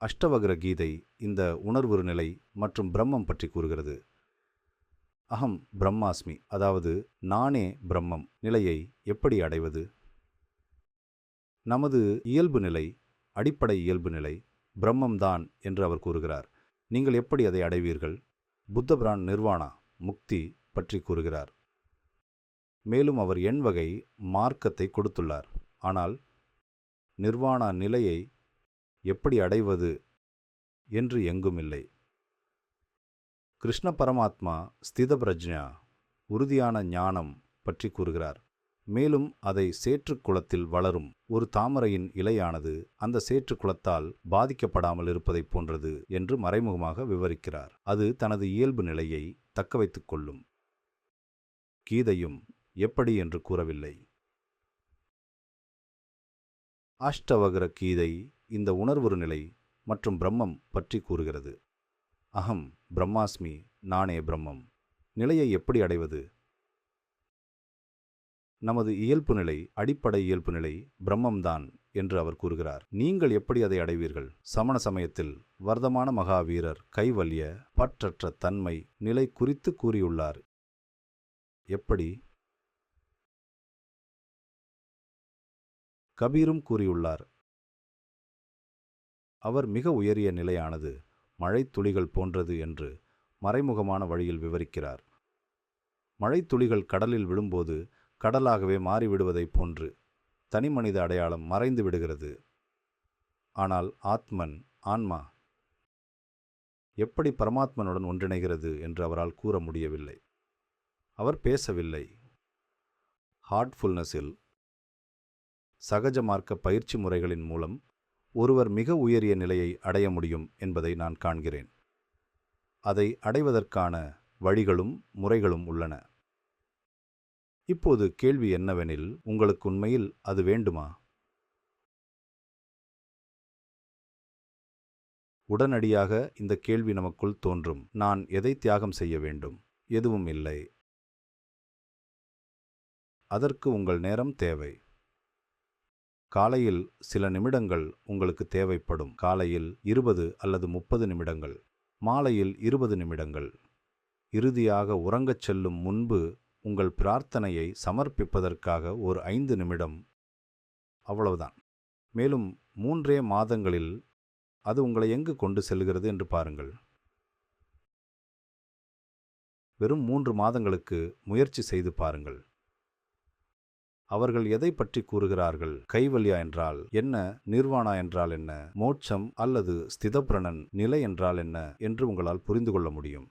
அஷ்டவகர கீதை இந்த உணர்வுறு நிலை மற்றும் பிரம்மம் பற்றி கூறுகிறது. அகம் பிரம்மாஸ்மி அதாவது நானே பிரம்மம் நிலையை எப்படி அடைவது? நமது இயல்பு நிலை அடிப்படை இயல்பு நிலை பிரம்மம்தான் என்று அவர் கூறுகிறார். நீங்கள் எப்படி அதை அடைவீர்கள்? புத்தபிரான் நிர்வாணா முக்தி பற்றி கூறுகிறார். மேலும் அவர் எண் வகை மார்க்கத்தை கொடுத்துள்ளார். ஆனால் நிர்வாணா நிலையை எப்படி அடைவது என்று எங்கும் இல்லை கிருஷ்ண பரமாத்மா ஸ்தித பிரஜ்ஞா உறுதியான ஞானம் பற்றி கூறுகிறார். மேலும் அதை சேற்றுக் குளத்தில் வளரும் ஒரு தாமரையின் இலையானது அந்த சேற்றுக் குளத்தால் பாதிக்கப்படாமல் இருப்பதைப் போன்றது என்று மறைமுகமாக விவரிக்கிறார். அது தனது இயல்பு நிலையை தக்க வைத்துக் கொள்ளும். கீதையும் எப்படி என்று கூறவில்லை. அஷ்டவகர கீதை இந்த உணர்வொரு நிலை மற்றும் பிரம்மம் பற்றி கூறுகிறது. அகம் பிரம்மாஸ்மி நானே பிரம்மம். நிலையை எப்படி அடைவது? நமது இயல்பு நிலை அடிப்படை இயல்பு நிலை பிரம்மம்தான் என்று அவர் கூறுகிறார். நீங்கள் எப்படி அதை அடைவீர்கள்? சமண சமயத்தில் வர்தமான மகாவீரர் கைவல்ய பற்றற்ற தன்மை நிலை குறித்து கூறியுள்ளார். எப்படி? கபீரும் கூறியுள்ளார். அவர் மிக உயரிய நிலையானது மழைத்துளிகள் போன்றது என்று மறைமுகமான வழியில் விவரிக்கிறார். மழைத்துளிகள் கடலில் விழும்போது கடலாகவே மாறிவிடுவதைப் போன்று தனிமனித அடையாளம் மறைந்து விடுகிறது. ஆனால் ஆத்மன் ஆன்மா எப்படி பரமாத்மனுடன் ஒன்றிணைகிறது என்று அவரால் கூற முடியவில்லை. அவர் பேசவில்லை. ஹார்ட்ஃபுல்னஸில் சகஜ மார்க்க பயிற்சி முறைகளின் மூலம் ஒருவர் மிக உயரிய நிலையை அடைய முடியும் என்பதை நான் காண்கிறேன். அதை அடைவதற்கான வழிகளும் முறைகளும் உள்ளன. இப்போது கேள்வி என்னவெனில் உங்களுக்கு உண்மையில் அது வேண்டுமா? உடனடியாக இந்த கேள்வி நமக்குள் தோன்றும். நான் எதை தியாகம் செய்ய வேண்டும்? எதுவும் இல்லை. அதற்கு உங்கள் நேரம் தேவை. காலையில் சில நிமிடங்கள் உங்களுக்கு தேவைப்படும். காலையில் இருபது அல்லது முப்பது நிமிடங்கள். மாலையில் இருபது நிமிடங்கள். இறுதியாக உறங்கச் செல்லும் முன்பு உங்கள் பிரார்த்தனையை சமர்ப்பிப்பதற்காக ஒரு ஐந்து நிமிடம். அவ்வளவுதான். மேலும் மூன்றே மாதங்களில் அது உங்களை எங்கு கொண்டு செல்கிறது என்று பாருங்கள். வெறும் மூன்று மாதங்களுக்கு முயற்சி செய்து பாருங்கள். அவர்கள் எதை பற்றி கூறுகிறார்கள்? கைவல்யா என்றால் என்ன? நிர்வாணா என்றால் என்ன? மோட்சம் அல்லது ஸ்திதப்பிரணன் நிலை என்றால் என்ன? என்று உங்களால் புரிந்து கொள்ள முடியும்.